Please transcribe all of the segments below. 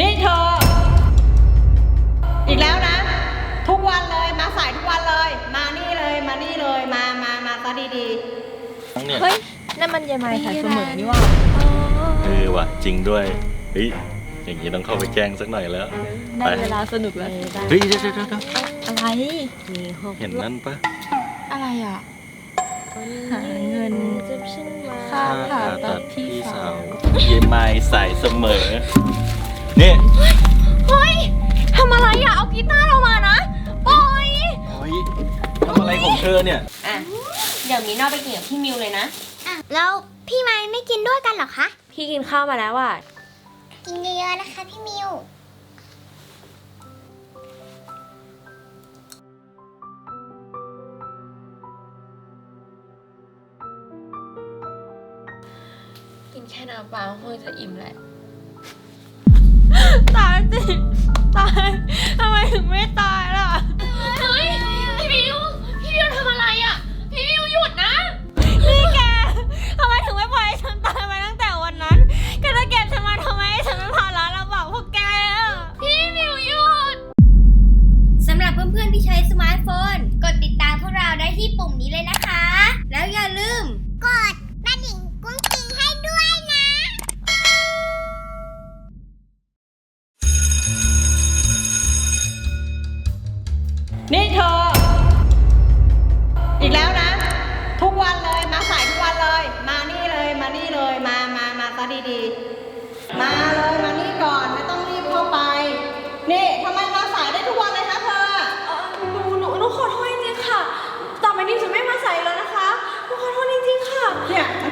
นี่เธอ อีกแล้วนะ ทุกวันเลยมาสายทุกวันเลย มานี่เลยมานี่เลยมามามาซะดีทั้งเนี่ยเฮ้ยนั่นมันยายไม้สายเสมอนี่ว่าเออว่ะจริงด้วยเฮ้ยอย่างนี้ต้องเข้าไปแกล้งสักหน่อยแล้วได้เวลาสนุกแล้ว เฮ้ยเดี๋ยวเดี๋ยวเดี๋ยวอะไร เห็นนั่นปะอะไรอะ หาเงินค่าผ่าตัดพี่สาวเยไมายใส่เสมอเนี่ยเฮ้ยทำอะไรอะ เอากีตาร์เรามานะปล่อยโอ้ยทำอะไรของเธอเนี่ย อะ เดี๋ยวมีนอกไปกินกับพี่มิวเลยนะ อะแล้วพี่ไม้ไม่กินด้วยกันเหรอคะ พี่กินข้าวมาแล้วอะ กินเยอะๆนะคะพี่มิว กินแค่น้ำเปล่าคงจะอิ่มแหละ ตายสิตายทำไมถึงไม่ตายล่ะ เฮ้ยพี่มิวพี่มิวทำอะไรอะ พี่มิวหยุดนะ นี่แกทำไมถึงไม่ปล่อยให้ฉันตายไปตั้งแต่วันนั้นแกจะเก็บฉันมาทำไมให้ฉันเป็นภาระลำบากพวกแกอะพี่มิวหยุด สำหรับเพื่อนๆที่ใช้สมาร์ทโฟน กดติดตามพวกเราได้ที่ปุ่มนี้เลยนะคะ แล้วอย่าลืม กด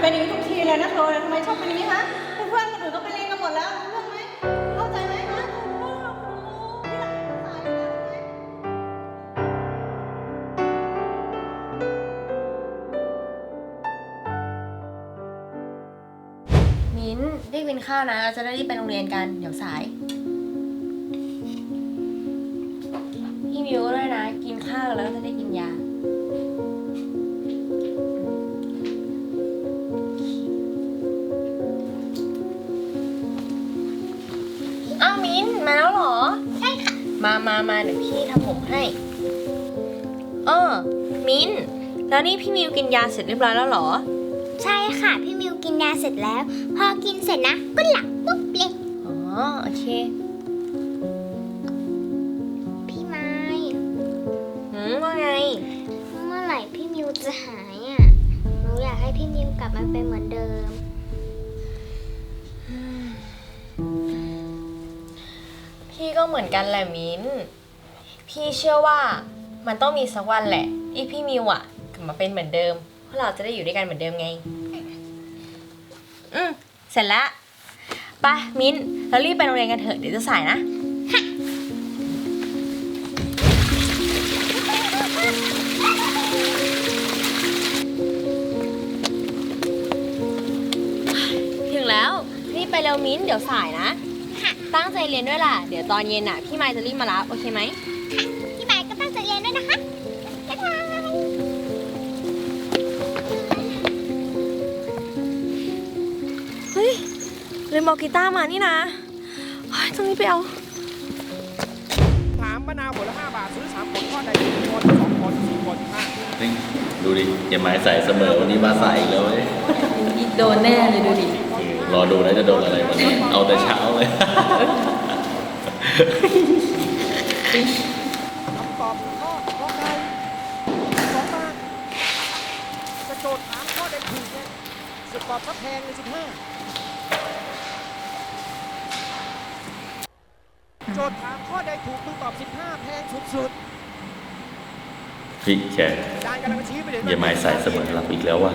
เป็นอย่างนี้ทุกทีเลยนะเธอทำไมชอบเป็นอย่างนี้ฮะเพื่อนๆคนอื่นก็ไปเรียนกันหมดแล้วเรื่องไหมเข้าใจไหมฮะที่หลังสายแล้วไหมมิ้นรีบกินข้าวนะเราจะได้รีบไปโรงเรียนกันเดี๋ยวสาย พี่มิวด้วยนะ กินข้าวแล้วจะได้กินยา มามามาเดี๋ยวพี่ทำผมให้ เออ มิ้น แล้วนี่พี่มิวกินยาเสร็จเรียบร้อยแล้วเหรอ ใช่ค่ะ พี่มิวกินยาเสร็จแล้ว พอกินเสร็จนะก็หลับปุ๊บเลยอ๋อ โอเค พี่ไม้หืมว่าไง เมื่อไหร่พี่มิวจะหายอะหนูอยากให้พี่มิวกลับมาเป็นเหมือนเดิม ก็เหมือนกันแหละมิ้นพี่เชื่อว่ามันต้องมีสักวันแหละที่พี่มิวอะกลับมาเป็นเหมือนเดิมเพราะเราจะได้อยู่ด้วยกันเหมือนเดิมไง อืมเสร็จแล้วไปมิ้นเรารีบไปโรงเรียนกันเถอะเดี๋ยวจะสายนะ ถึงแล้วรีบไปเร็วมิ้นเดี๋ยวสายนะ ตั้งใจเรียนด้วยล่ะ เดี๋ยวตอนเย็นน่ะ พี่ไมค์จะรีบมารับ โอเคไหม พี่ไม้ก็ตั้งใจเรียนด้วยนะคะบ๊ายบายเฮ้ยลืมเอากีตาร์มานี่นะเฮ้ยต้องรีบไปเอาถามมะนาวผลละ5บาท ซื้อ3ผลทอดได้1คน2คน4คน5นี่ดูดิเยไมายใส่เสมอวันนี้มาใส่อีกแล้วเว้ย โดนแน่เลยดูดิเออ รอดูนะจะโดนอะไรวันนี้ เอาแต่เช้าเลย คำตอบคือข้อข้อใดสองบาทจะโจทย์ถามข้อใดถูกเนี่ยสตอบก็แพงเลย15โจทย์ถามข้อใดถูกมึงตอบ 15 แพงสุดพี่แขกๆอาจารย์กำลังชี้ไปเลยเยไมายใส่เสมอหลับอีกแล้วว่ะ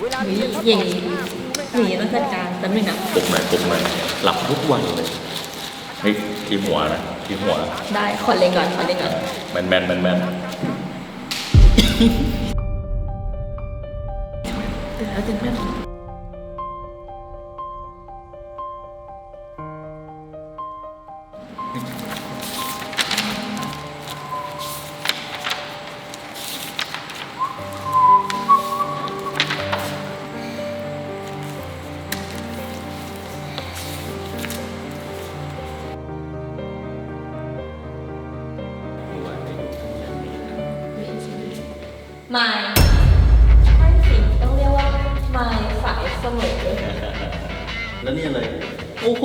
เวลาเรียนเขาอย่างนี้อบ15 หนีต้องจัดการแต่ไม่นะปลุกหน่ยปลุกหน่ยหลับทุกวันเลยเฮ้ยที่หัวนะที่หัว ได้ขอเล่นก่อนขอเล่นก่อนแมนแมนแมนแมนตื่นแล้วตื่นแล้ว แล้วนี่อะไร โอ้โห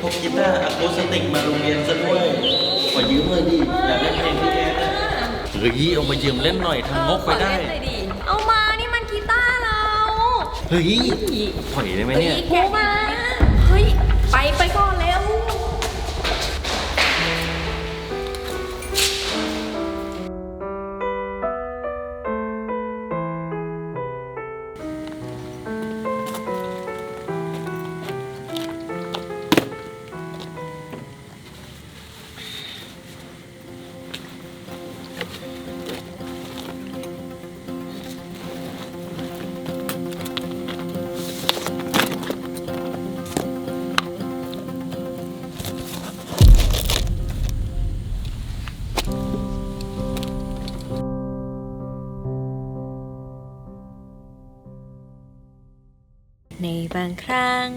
พกกีตาร์อะคูสติกมาโรงเรียนซะด้วย ขอยืมเลยดิ อยากเล่นเพลงพี่แกนะเฮ้ยเอามายืมเล่นหน่อยทำงกไปได้ เอามานี่มันกีตาร์เรา เฮ้ยปล่อยได้ไหมเนี่ยแกะมา เฮ้ย ไปไปก่อน ในบางครั้ง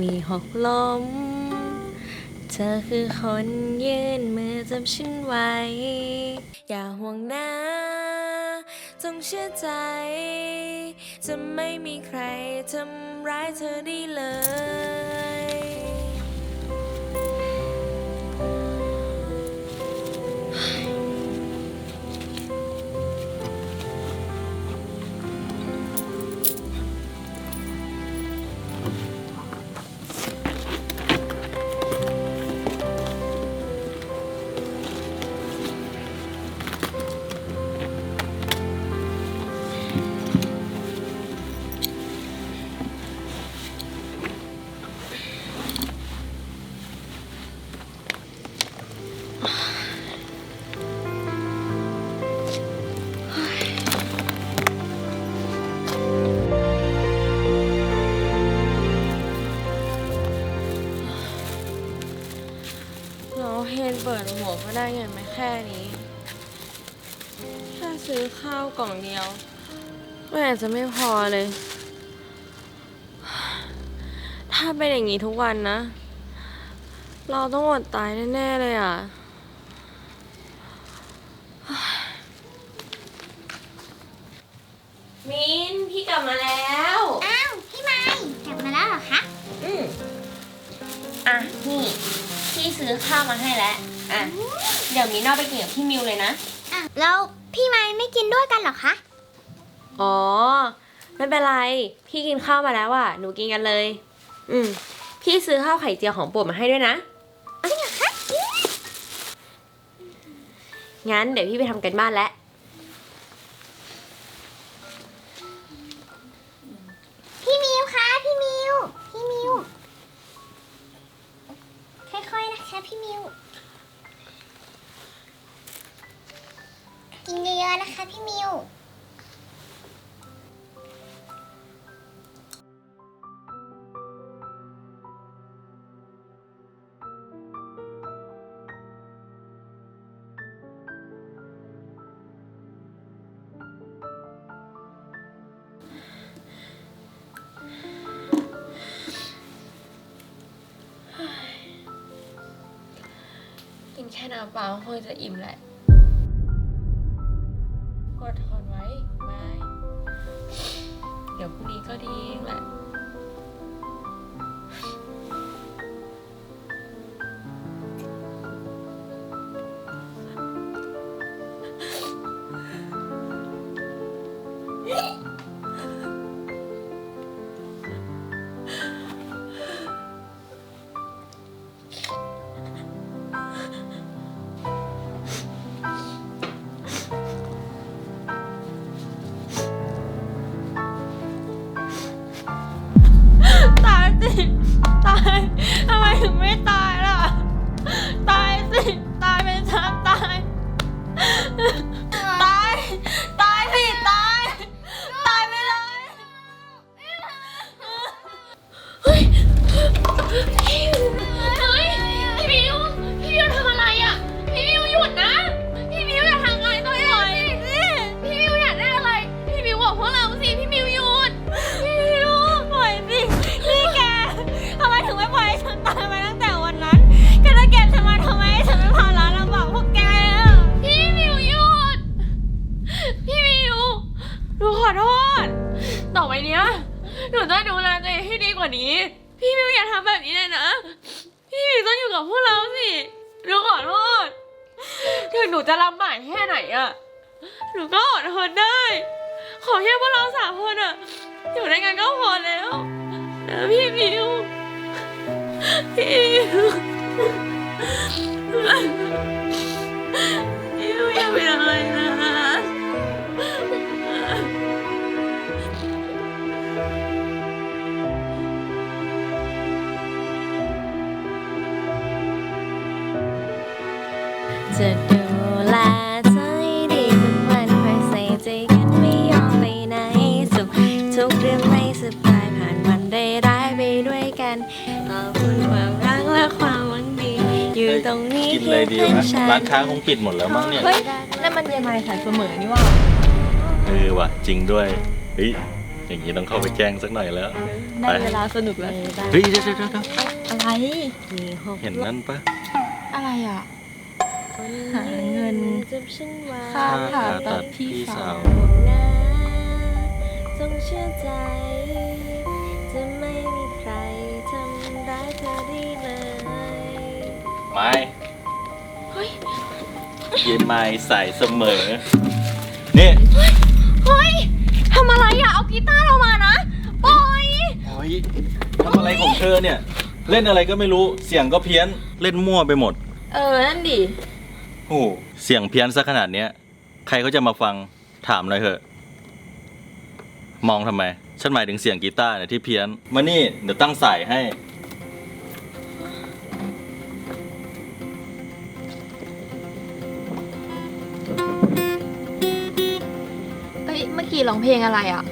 มีหกล้ม เธอคือคนยื่นมือจำฉันไว้ อย่าห่วงนะจงเชื่อใจ จะไม่มีใครทำร้ายเธอได้เลย ได้เงินมาแค่นี้ แค่ซื้อข้าวกล่องเดียวก็อาจจะไม่พอเลย ถ้าเป็นอย่างนี้ทุกวันนะ เราต้องอดตายแน่ๆเลยอะมินพี่กลับมาแล้ว อ้าว พี่ไม้กลับมาแล้วเหรอคะ อืมอะ นี่ พี่ซื้อข้าวมาให้แล้ว อะ เดี๋ยวมีนอกไปกินกับพี่มิวเลยนะ อะแล้วพี่ไม้ไม่กินด้วยกันเหรอคะ อ๋อ ไม่เป็นไร พี่กินข้าวมาแล้วอะ หนูกินกันเลย อืม พี่ซื้อข้าวไข่เจียวของโปรดมาให้ด้วยนะ งั้นเดี๋ยวพี่ไปทำกันบ้านแล้ว กินเยอะๆนะคะพี่มิวกินแค่น้ำเปล่าคงจะอิ่มแหละ ก็ดีเองแหละ นได้ ขอแค่พวกเราสามคนอะอยู่ด้วยกันก็พอแล้วนะพี่มิวพี่มิวพี่มิวอย่าเป็นอะไรนะจะ ตรงนี้กินอะไรดีเคียงวะข้างฉันร้านค้าคงปิดหมดแล้วมั้งเนี่ย เฮ้ยนั่นมันยายไม้สายเสมอนี่ว่าเออว่ะจริงด้วยเฮ้ยอย่างนี้ต้องเข้าไปแจ้งสักหน่อยแล้วได้เวลาสนุกแล้วเฮ้ยเดี๋ยวเดี๋ยวเดี๋ยวอะไรมีหกเห็นนั่นปะอะไรอะคนหาเงินจำฉันไว้ค่าผ่าตัดพี่สาวนะจงเชื่อใจ จะไม่มีใครทำร้ายเธอได้เลย ไม้เย็นไม้ใส่เสมอ นี่ เฮ้ย ทำอะไรอะ เอากีตาร์เรามานะปล่อยโอ้ยทำอะไรของเธอเนี่ย เล่นอะไรก็ไม่รู้ เสียงก็เพี้ยน เล่นมั่วไปหมด เออ นั่นดิ โอ้โหเสียงเพี้ยนซะขนาดเนี้ย ใครเขาจะมาฟัง ถามหน่อยเถอะ มองทำไม ฉันหมายถึงเสียงกีตาร์เนี่ยที่เพี้ยน มานี่ เดี๋ยวตั้งสายให้ กี้ร้องเพลงอะไรอะ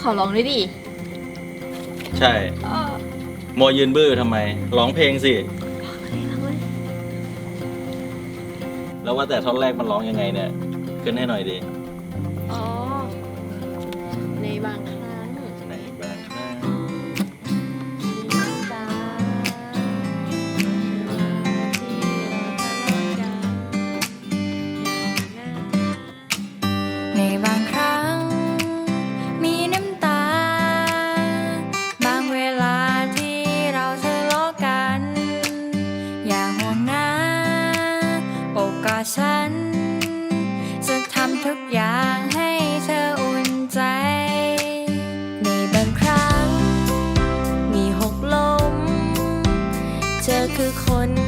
ขอร้องด้วยดิใช่โมวยืนบื้อทำไม ร้องเพลงสิแล้วว่าแต่ท่อนแรกมันร้องยังไงเนี่ย ขึ้นให้หน่อยดิ คือคน